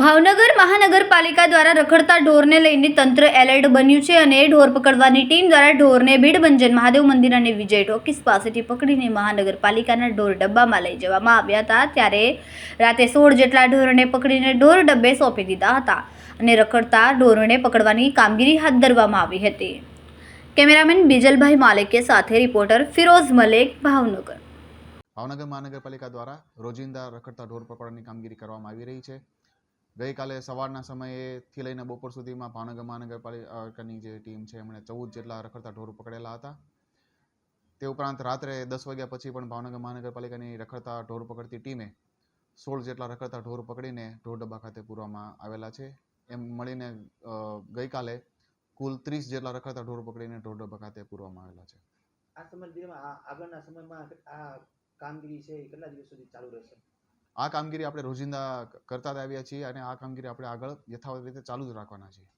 ભાવનગર મહાનગરપાલિકા દ્વારા રખડતા ઢોરને લઈને તંત્ર એલર્ટ બન્યું છે અને ઢોર પકડવાની ટીમ દ્વારા ઢોરને ભીડભંજન મહાદેવ મંદિર અને વિજય ટોકીસ પાસેથી પકડીને મહાનગરપાલિકાના ઢોર ડબ્બામાં લઈ જવામાં આવ્યા હતા. ત્યારે રાતે સોળ જેટલા ઢોરને પકડીને ઢોર ડબ્બે સોંપી દીધા હતા અને રખડતા ઢોરને પકડવાની કામગીરી હાથ ધરવામાં આવી હતી. કેમેરામેન બીજલભાઈ માલિકે સાથે રિપોર્ટર ફિરોઝ મલેક, ભાવનગર. ભાવનગર મહાનગરપાલિકા દ્વારા રોજિંદા રખડતા ઢોર પકડવાની કામગીરી કરવામાં આવી રહી છે. ગઈકાલે સવારના સમયેથી લઈને બપોર સુધીમાં ભાવનગર, મહાનગરપાલિકાની જે ટીમ છે, એમણે ચૌદ જેટલા રખડતા ઢોર પકડેલા હતા. તે ઉપરાંત રાત્રે દસ વાગ્યા પછી પણ ભાવનગર, મહાનગરપાલિકાની રખડતા ઢોર પકડતી ટીમે સોળ જેટલા રખડતા ઢોર પકડીને ઢોર ડબ્બા ખાતે પૂરવામાં આવેલા છે. એમ મળીને ગઈકાલે કુલ ત્રીસ જેટલા રખડતા ઢોર પકડીને ઢોર ડબ્બા ખાતે પૂરવામાં આવેલા છે. આ સમય આગળના સમયમાં આ કામગીરી છે કેટલા દિવસ સુધી ચાલુ રહેશે? આ કામગીરી આપણે રોજિંદા કરતા જ આવ્યા છીએ અને આ કામગીરી આપણે આગળ યથાવત રીતે ચાલુ જ રાખવાના છીએ.